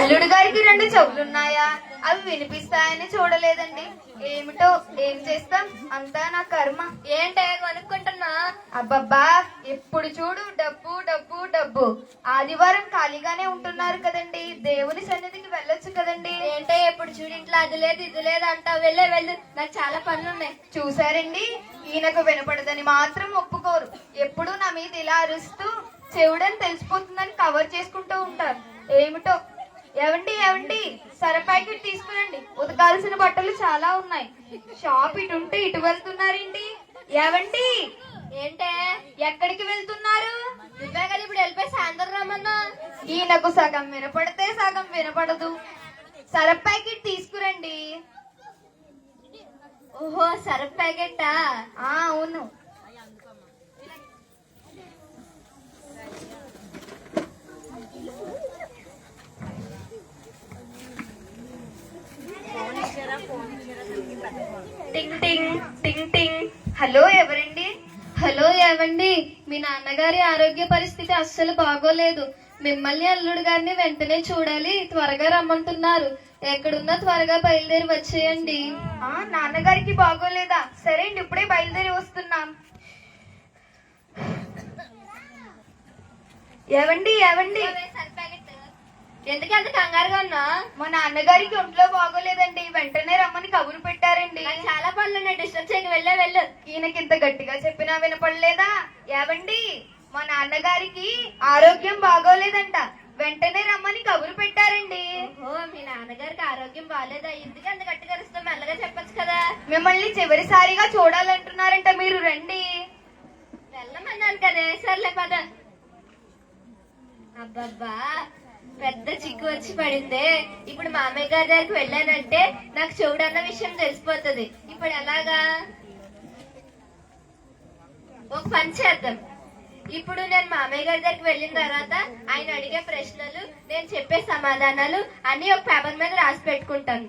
అల్లుడు గారికి రెండు చెవులున్నాయా? అవి వినిపిస్తాయని చూడలేదండి. ఏమిటో ఏం చేస్తాం? అంతా నా కర్మ. ఏంటే కొనుక్కుంటున్నా అబ్బబ్బా ఎప్పుడు చూడు డబ్బు డబ్బు డబ్బు. ఆదివారం ఖాళీగానే ఉంటున్నారు కదండి. దేవుని సన్నిధికి వెళ్ళొచ్చు కదండి. ఏంటే ఎప్పుడు చూడు ఇంట్లో అది లేదు ఇది లేదు అంటావు? వెళ్ళే వెళ్ళు. నాకు చాలా పనులు ఉన్నాయి చూసారండి ఈయనకు వినపడదని మాత్రం ఒప్పుకోరు. ఎప్పుడు నా మీద ఇలా అరుస్తూ చెవుడని తెలిసిపోతుందని కవర్ చేసుకుంటూ ఉంటారు. ఏమిటో ఎవండి ఎవండి సర ప్యాకెట్ తీసుకురండి. ఉతకాల్సిన బట్టలు చాలా ఉన్నాయి. షాప్ ఇటు ఉంటే ఇటు వెళ్తున్నారేంటి? ఎవండి ఏంటే? ఎక్కడికి వెళ్తున్నారు? నువ్వే కదా ఇప్పుడు వెళ్ళిపోయి సాయంత్రం రమ్మన్నా. ఈయనకు సగం వినపడితే సగం వినపడదు. సర ప్యాకెట్ తీసుకురండి. ఓహో సరఫ్ ప్యాకెట్టా ఆ అవును. నాన్నగారి ఆరోగ్య పరిస్థితి అస్సలు బాగోలేదు. మిమ్మల్ని అల్లుడు గారిని వెంటనే చూడాలి. త్వరగా రమ్మంటున్నారు. ఎక్కడున్నా త్వరగా బయలుదేరి వచ్చేయండి. నాన్నగారికి బాగోలేదా? సరే అండి ఇప్పుడే బయలుదేరి వస్తున్నాం. ఏవండి ఏవండి? ఎందుకు అంత కంగారుగా ఉన్నా? మా నాన్నగారికి ఒంట్లో బాగోలేదండి. వెంటనే రమ్మని కబురు పెట్టారండి. చాలా పనులు ఉన్నాయి డిస్టర్బ్ చేయక. వెళ్ళే వెళ్ళు. ఈయనకి ఇంత గట్టిగా చెప్పినా వినపడలేదా? ఏవండి? మా నాన్నగారికి ఆరోగ్యం బాగోలేదంట. వెంటనే రమ్మని కబురు పెట్టారండి. ఓహో మీ నాన్నగారికి ఆరోగ్యం బాగాలేదా ఎందుకు అంత గట్టిగా అరుస్తావు మెల్లగా చెప్పొచ్చు కదా. మిమ్మల్ని చివరిసారిగా చూడాలంటున్నారంట మీరు. రండి. వెళ్ళమన్నాను కదే. సర్లే పద. అబ్బబ్బా. పెద్ద చిక్కు వచ్చి పడిందే. ఇప్పుడు మామయ్య గారి దగ్గరికి వెళ్ళానంటే నాకు చెవుడన్న విషయం తెలిసిపోతుంది. ఇప్పుడు ఎలాగా? ఒక పని చేద్దాం. ఇప్పుడు నేను మామయ్య గారి దగ్గరికి వెళ్ళిన తర్వాత ఆయన అడిగే ప్రశ్నలు నేను చెప్పే సమాధానాలు అన్ని ఒక పేపర్ మీద రాసి పెట్టుకుంటాను.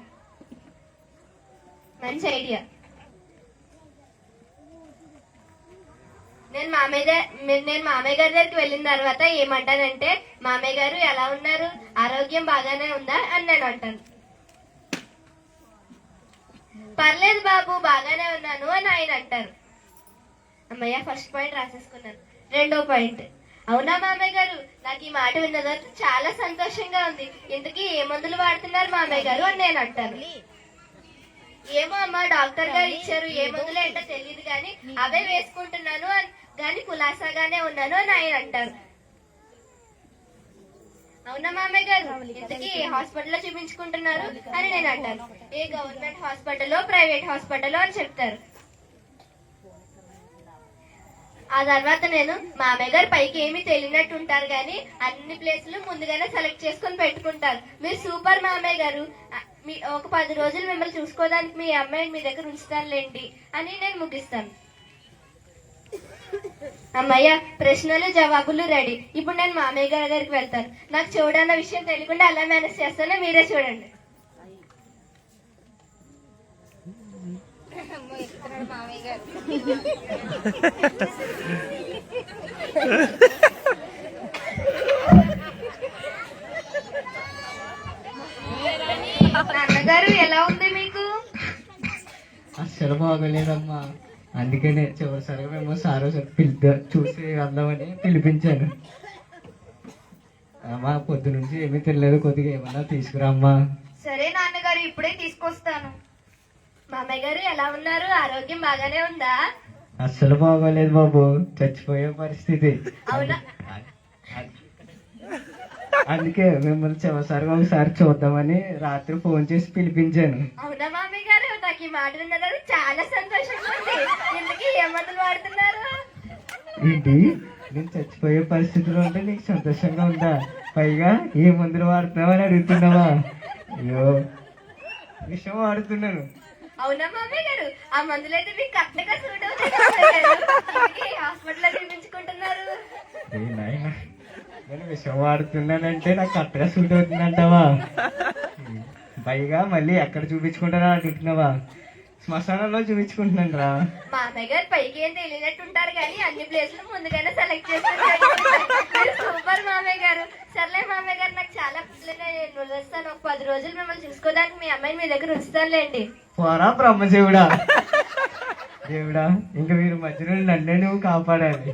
మంచి ఐడియా. నేను మామయ్య నేను మామయ్య గారి దగ్గరికి వెళ్ళిన తర్వాత ఏమంటానంటే మామయ్య గారు ఎలా ఉన్నారు? ఆరోగ్యం బాగానే ఉందా? అని నేను అంటాను. పర్లేదు బాబు బాగానే ఉన్నాను అని ఆయన అంటారు. అమ్మయ్య ఫస్ట్ పాయింట్ రాసేసుకున్నాను. రెండో పాయింట్ అవునా మామయ్య గారు? నాకు ఈ మాట విన్న తర్వాత చాలా సంతోషంగా ఉంది. ఇంతకీ ఏ మందులు వాడుతున్నారు మామయ్య గారు? అని నేను అంటాను. ఏమో అమ్మా డాక్టర్ గారు ఇచ్చారు. ఏ మందులు ఏంటో తెలియదు కానీ అవే వేసుకుంటున్నాను అని కానీ కులాసాగానే ఉన్నాను అని ఆయన అంటారు. అవునా మామయ్య గారు? ఇంతకీ హాస్పిటల్లో చూపించుకుంటున్నారు అని నేను అంటాను. ఏ గవర్నమెంట్ హాస్పిటల్లో ప్రైవేట్ హాస్పిటల్లో అని చెప్తారు. ఆ తర్వాత నేను మామయ్య గారు పైకి ఏమీ తెలియనట్టు ఉంటారు కానీ అన్ని ప్లేసులు ముందుగానే సెలెక్ట్ చేసుకొని పెట్టుకుంటారు. మీరు సూపర్ మామయ్య గారు. మీ ఒక పది రోజులు మిమ్మల్ని చూసుకోవడానికి మీ అమ్మాయిని మీ దగ్గర ఉంచుతానులేండి అని నేను ముగిస్తాను. అమ్మయ్య ప్రశ్నలు జవాబులు రెడీ. ఇప్పుడు నేను మామయ్య గారి దగ్గరికి వెళ్తాను. నాకు చూడన్న విషయం తెలియకుండా అలా మేనేజ్ చేస్తానో మీరే చూడండి. నాన్నగారు ఎలా ఉంది మీకు? అస్సలు బాగోలేదమ్మా. అందుకనే చివరిసారిగా మేము సార్ పిలిపి చూసి వెళ్దామని పిలిపించాను. అమ్మా పొద్దు నుంచి ఏమీ తినలేదు కొద్దిగా ఏమన్నా తీసుకురామ్మా. సరే నాన్నగారు ఇప్పుడే తీసుకొస్తాను. మామయ్య గారు ఎలా ఉన్నారు? ఆరోగ్యం బాగానే ఉందా? అస్సలు బాగోలేదు బాబు. చచ్చిపోయే పరిస్థితి. అవునా? అందుకే మిమ్మల్ని చివరిసారిగా ఒకసారి చూద్దామని రాత్రి ఫోన్ చేసి పిలిపించాను. అవునా మామయ్య గారు? నాకు ఈ మాట విన్న తర్వాత చాలా సంతోషంగా ఉంది. ఇంతకీ ఏ మందులు వాడుతున్నారు? ఏంటి? నేను చచ్చిపోయే పరిస్థితిలో ఉంటే నీకు సంతోషంగా ఉందా? పైగా ఏ మందులు వాడుతున్నావా అని అడుగుతున్నావా? అయ్యో విషయం వాడుతున్నాను. అవునా మామయ్య గారు? ఆ మందులు అయితే మీకు కరెక్ట్గా హాస్పిటల్లో చూపించుకుంటున్నారు ఏ నాయనా, నేను విషయం వాడుతున్నానంటే నాకు కరెక్ట్గా సూట్ అవుతుందంటావా? పైగా మళ్ళీ ఎక్కడ చూపించుకుంటానా అడుగుతున్నావా శ్మశానంలో చూపించుకుంటున్నాను రా మామయ్య గారు పైకి ఏం తెలియనట్టు ఉంటారు కానీ అన్ని ప్లేసులు ముందుగానే సెలెక్ట్ చేస్తారు సూపర్ మామయ్య గారు సర్లే మామయ్య గారు నాకు చాలా పిల్లలు నేను వస్తాను? ఒక పది రోజులు మిమ్మల్ని చూసుకోవడానికి మీ అమ్మాయిని మీ దగ్గర ఉంచుతానులేండి. పోరా బ్రహ్మదేవుడా. దేవుడా ఇంకా మీరు మధ్యలో నన్నే నువ్వు కాపాడాలి.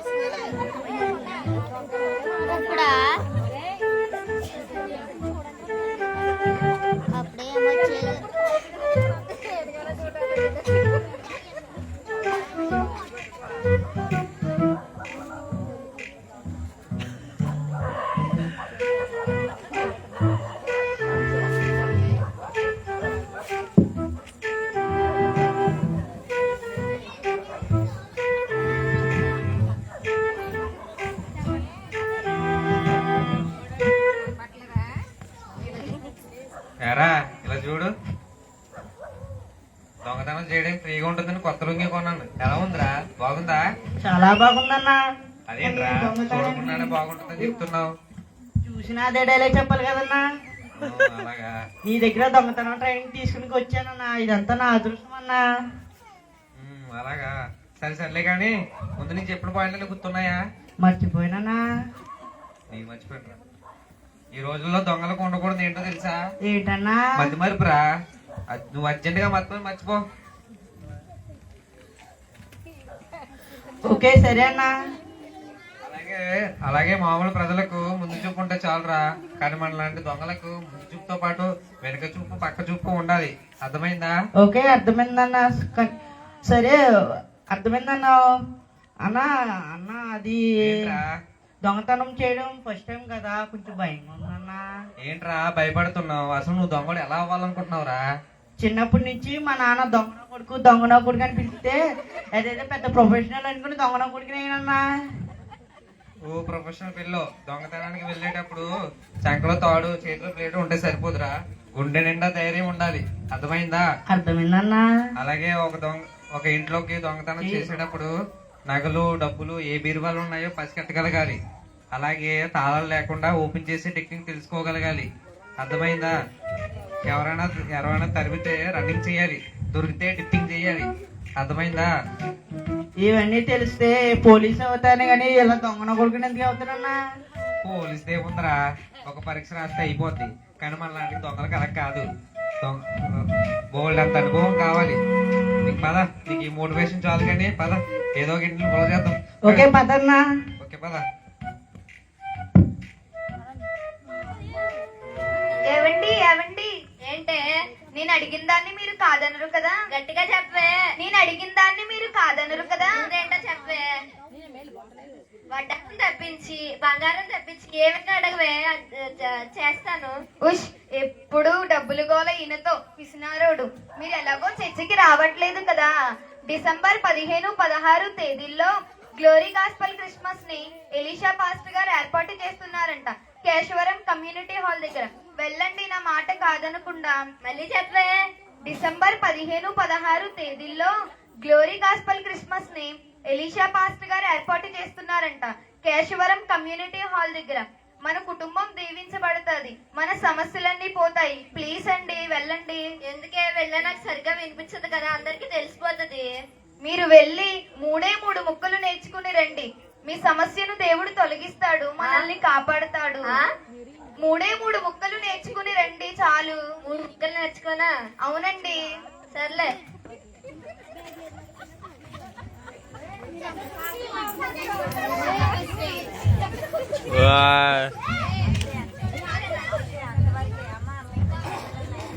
దొంగతనం చేయడం ఫ్రీగా ఉంటుందని కొత్త లుంగి కొన్నాను. ఎలా ఉందిరా? బాగుందా? చాలా బాగుందన్నా. అదేంట్రా? చూడకుండానే బాగుంటుందని చెప్తున్నావు. చూసిన అదే డైలాగ్ చెప్పాలి కదన్నా. అలాగా. నీ దగ్గర దొంగతనం ట్రైనింగ్ తీసుకుని వచ్చానన్నా. ఇదంతా నా అదృష్టం అన్నా. అలాగా. సరే సర్లే కానీ ముందు నుంచి ఎప్పుడు పాయింట్లు గుర్తున్నాయా? మర్చిపోయినానా మర్చిపోయినరా. ఈ రోజుల్లో దొంగలకు ఉండకూడదు ఏంటో తెలుసా? ఏంటన్నా? మధ్య మరుపురా. నువ్వు అర్జెంట్గా మర్చిపో. ఓకే సరే అన్నా. అలాగే అలాగే మామూలు ప్రజలకు ముందు చూపు ఉంటే చాలురా. కానీ మన లాంటి దొంగలకు ముందు చూపుతో పాటు వెనక చూపు పక్క చూపు ఉండాలి. అర్థమైందా? ఓకే అర్థమైందన్నా. సరే అర్థమైందన్నా. అన్నా అన్నా అది దొంగతనం చేయడం ఫస్ట్ టైం కదా. కొంచెం భయంగా ఉందన్నా. ఏంట్రా భయపడుతున్నావు. అసలు నువ్వు దొంగడు ఎలా అవ్వాలనుకుంటున్నావురా? చిన్నప్పటి నుంచి మా నాన్న దొంగన కొడుకు దొంగన కొడుకు అని పిలిస్తే ఏదైతే పెద్ద ప్రొఫెషనల్ అనుకుని దొంగన కొడుకు నేనన్నా ఓ ప్రొఫెషనల్ పిల్లో దొంగతనానికి వెళ్ళేటప్పుడు చంకలో తాడు చేతిలో ప్లేట్ ఉంటే సరిపోదురా. గుండె నిండా ధైర్యం ఉండాలి. అర్థమైందా? అర్థమైందన్నా. అలాగే ఒక దొంగ ఒక ఇంట్లోకి దొంగతనం చేసేటప్పుడు నగలు డబ్బులు ఏ బీరువాలు ఉన్నాయో పసిగట్టగలగాలి. అలాగే తాళాలు లేకుండా ఓపెన్ చేసే టెక్నిక్ తెలుసుకోగలగాలి. అర్థమైందా? ఎవరైనా ఎవరైనా తరిమితే రన్నింగ్ చేయాలి. దొరికితే డిప్పింగ్ చేయాలి. అర్థమైందా? ఇవన్నీ తెలిస్తే పోలీస్ అవుతాను కానీ ఇలా దొంగన కొడుకుని ఎందుకు అవుతానన్నా పోలీస్ దేవుందరా ఒక పరీక్ష రాస్తే అయిపోద్ది. కానీ మన లాంటి దొంగలకు అలా కాదు. బోల్డ్ అంత అనుభవం కావాలి. నీకు పద. నీకు ఈ మోటివేషన్ చాలు కానీ పద. ఏదో ఒక ఇంట్లో పొల చేద్దాం. ఓకే పదన్నా. ఓకే పద. ఏవండి ఏవండి? ఏంటే నేను అడిగిన దాన్ని మీరు కాదనరు కదా? గట్టిగా చెప్పే నేను అడిగిన దాన్ని మీరు కాదనరు కదా? ముందేంటో చెప్పే వడ్డానం తెప్పించి బంగారం తెప్పించి ఏమైనా అడగవే. చేస్తాను. ఉష్. ఎప్పుడు డబ్బులు గోల ఈయనతో పిసినారోడు. మీరు ఎలాగో చర్చికి రావట్లేదు కదా. డిసెంబర్ పదిహేను పదహారు తేదీల్లో గ్లోరీ గాస్పల్ క్రిస్మస్ని ఎలీషా పాస్టర్ గారు ఏర్పాటు చేస్తున్నారంట. కేశవరం కమ్యూనిటీ హాల్ దగ్గర. వెళ్ళండి నా మాట కాదనకుండా. మళ్ళీ చెప్పే డిసెంబర్ పదిహేను పదహారు తేదీల్లో గ్లోరీ గాస్పల్ క్రిస్మస్ని ఎలీషా పాస్టర్ గారు ఏర్పాటు చేస్తున్నారంట కేశవరం కమ్యూనిటీ హాల్ దగ్గర. మన కుటుంబం దీవించబడుతుంది. మన సమస్యలన్నీ పోతాయి. ప్లీజ్ అండి వెళ్ళండి. ఎందుకే వెళ్ళా? నాకు సరిగ్గా వినిపించదు కదా. అందరికి తెలిసిపోతుంది. మీరు వెళ్ళి మూడే మూడు ముక్కలు నేర్చుకుని రండి. మీ సమస్యను దేవుడు తొలగిస్తాడు మనల్ని కాపాడతాడు? మూడే మూడు ముక్కలు నేర్చుకుని రండి చాలు. మూడు ముక్కలు నేర్చుకోనా? అవునండి. సర్లే.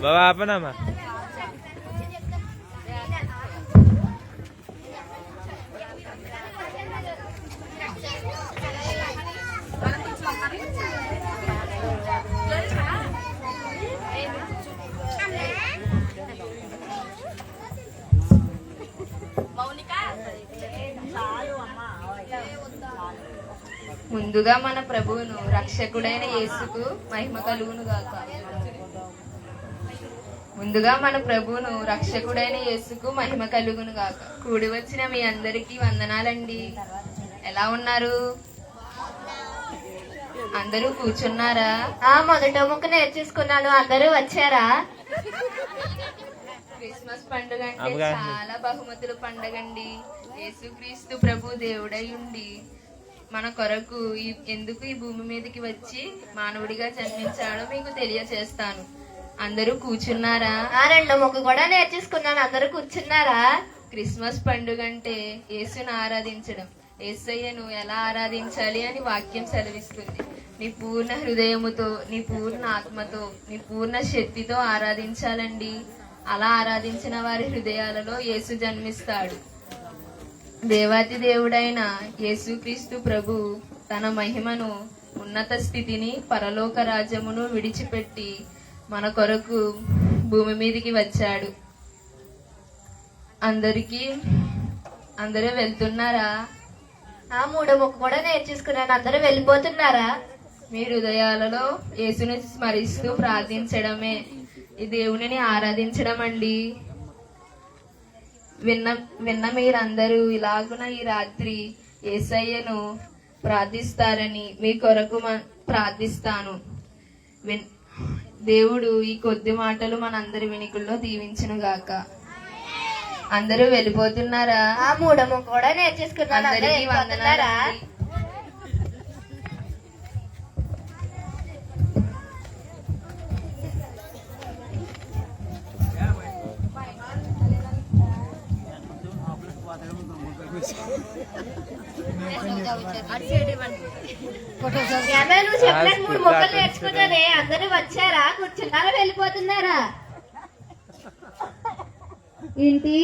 Bawa apa ముందుగా మన ప్రభువును రక్షకుడైన యేసుకు మహిమ కలుగును గాక ముందుగా మన ప్రభువును రక్షకుడైన యేసుకు మహిమ కలుగును గాక కూడి వచ్చిన మీ అందరికీ వందనాలండి. ఎలా ఉన్నారు? అందరూ కూర్చున్నారా? ఆ మొదట ముక్క నేర్చేసుకున్నాను. అందరూ వచ్చారా? క్రిస్మస్ పండుగ అంటే చాలా బహుమతుల పండుగ అండి యేసుక్రీస్తు ప్రభు దేవుడై ఉండి మన కొరకు ఎందుకు ఈ భూమి మీదకి వచ్చి మానవుడిగా జన్మించాడో మీకు తెలియచేస్తాను. అందరూ కూర్చున్నారా? ఆ రెండో ముక్క కూడా నేర్చేసుకున్నాను. అందరూ కూర్చున్నారా? క్రిస్మస్ పండుగ అంటే యేసును ఆరాధించడం. యేసయ్యను ఎలా ఆరాధించాలి అని వాక్యం సెలవిస్తుంది నీ పూర్ణ హృదయముతో నీ పూర్ణ ఆత్మతో నీ పూర్ణ శక్తితో ఆరాధించాలండి. అలా ఆరాధించిన వారి హృదయాలలో యేసు జన్మిస్తాడు. దేవాతి దేవుడైన యేసుక్రీస్తు ప్రభు తన మహిమను ఉన్నత స్థితిని పరలోక రాజ్యమును విడిచిపెట్టి మన కొరకు భూమి మీదకి వచ్చాడు. అందరికీ అందరూ వెళ్తున్నారా? ఆ మూడో ముక్క కూడా నేర్చేసుకున్నాను. అందరూ వెళ్ళిపోతున్నారా? మీ హృదయాలలో యేసుని స్మరిస్తూ ప్రార్థించడమే. ఈ దేవునిని ఆరాధించడం అండి విన్న విన్న మీరందరూ ఇలాగున ఈ రాత్రి యేసయ్యను ప్రార్థిస్తారని మీ కొరకు ప్రార్థిస్తాను. విన్- దేవుడు ఈ కొద్ది మాటలు మనందరి వినికుల్లో దీవించును గాక. అందరూ వెళ్ళిపోతున్నారా? ఆ మూడో ముక్క కూడా నేర్చేసుకున్నాను. నువ్వు మూడు ముక్కలు నేర్చుకున్నానే అందరూ వచ్చారా? కూర్చున్నారా? వెళ్ళిపోతున్నారా? ఏంటి?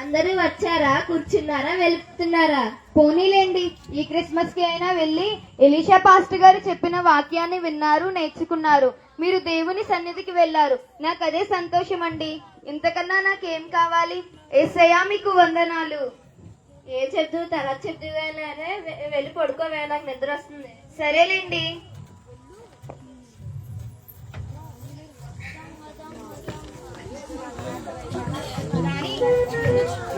అందరూ వచ్చారా? కూర్చున్నారా? వెళ్తున్నారా? పోనీలేండి. ఈ క్రిస్మస్కి అయినా వెళ్ళి ఎలీషా పాస్టర్ గారు చెప్పిన వాక్యాన్ని విన్నారు నేర్చుకున్నారు. మీరు దేవుని సన్నిధికి వెళ్ళారు. నాకు అదే సంతోషం అండి ఇంతకన్నా నాకేం కావాలి? ఏసయ్యా మీకు వందనాలు. ఏ చెప్తూ తర్వాత చెప్తూ వెళ్ళి పడుకోవే నాకు నిద్ర వస్తుంది. సరేలేండి. అన్నా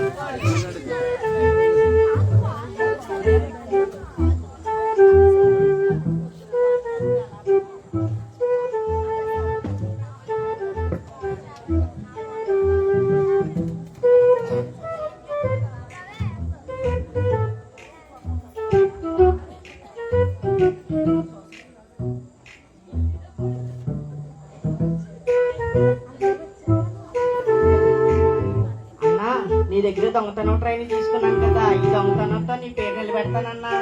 దొంగతనం ట్రైనింగ్ తీసుకున్నాను కదా ఈ దొంగతనంతో నీ పేరు నిలబెడతానన్నా.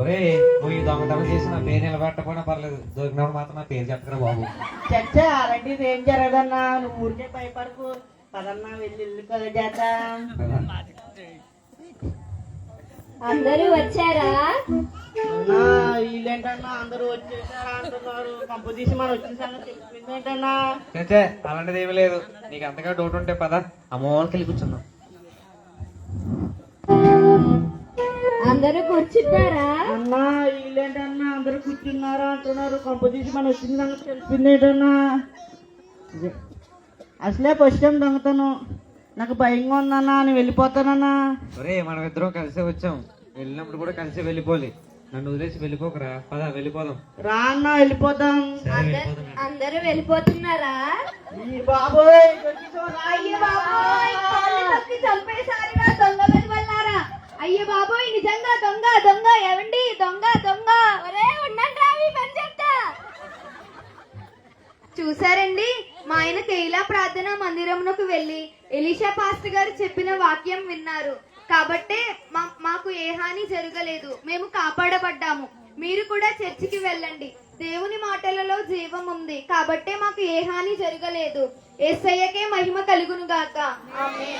ఒరే నువ్వు ఈ దొంగతనం చేసి నా పేరు నిలబెట్టకపోయినా పర్లేదు. దొరికినప్పుడు మాత్రం నా పేరు చెప్పకరా బాబు. చచ్చ అలాంటిది ఏం జరగదన్నా? నువ్వు ఊరికే భయపడకు. పదన్నా వెళ్ళి ఇల్లు కదా చేద్దాం అందరూ వచ్చారా? వీళ్ళేంటన్నా? అందరూ వచ్చేసారా? అంటున్నారు. మనం చెప్పిందేంటన్నా అలాంటిది ఏమీ లేదు. నీకు అంతగా డౌట్ ఉంటే పద. అమ్మవాళ్ళకి వెళ్ళి కూర్చున్నాం. అందరూ కూర్చున్నారా? అన్నా వీళ్ళేంటన్నా అందరూ కూర్చున్నారా అంటున్నారు. కంపు తీసి మనం సంగతి తెలిసిందేంటన్నా ఇదే. అసలే ఫస్ట్ టైం దొంగతనం. నాకు భయంగా ఉందన్నా నేను వెళ్ళిపోతానన్నా. ఒరే మనం ఇద్దరం కలిసే వచ్చాం. వెళ్ళినప్పుడు కూడా కలిసే వెళ్ళిపోలి. నన్ను వదిలేసి వెళ్ళిపోకరా. పద వెళ్ళిపోదాం. రా అన్నా వెళ్ళిపోతాం అందరూ వెళ్ళిపోతున్నారా? ఈ బాబోయ్. అయ్యో బాబోయ్ నిజంగా దొంగ దొంగ ఎవండి దొంగ దొంగ. ఒరే ఉండండి రావి పని చెప్తా. చూసారండి? మా ఆయన తేలా ప్రార్థన మందిరమునకు వెళ్ళి ఎలీషా పాస్టర్ గారు చెప్పిన వాక్యం విన్నారు. కాబట్టే మా- మాకు ఏ హాని జరగలేదు. మేము కాపాడబడ్డాము. మీరు కూడా చర్చికి వెళ్ళండి. దేవుని మాటలలో జీవం ఉంది. కాబట్టే మాకు ఏ హాని జరగలేదు. ఎస్ఐకే మహిమ కలుగును గాక ఆమె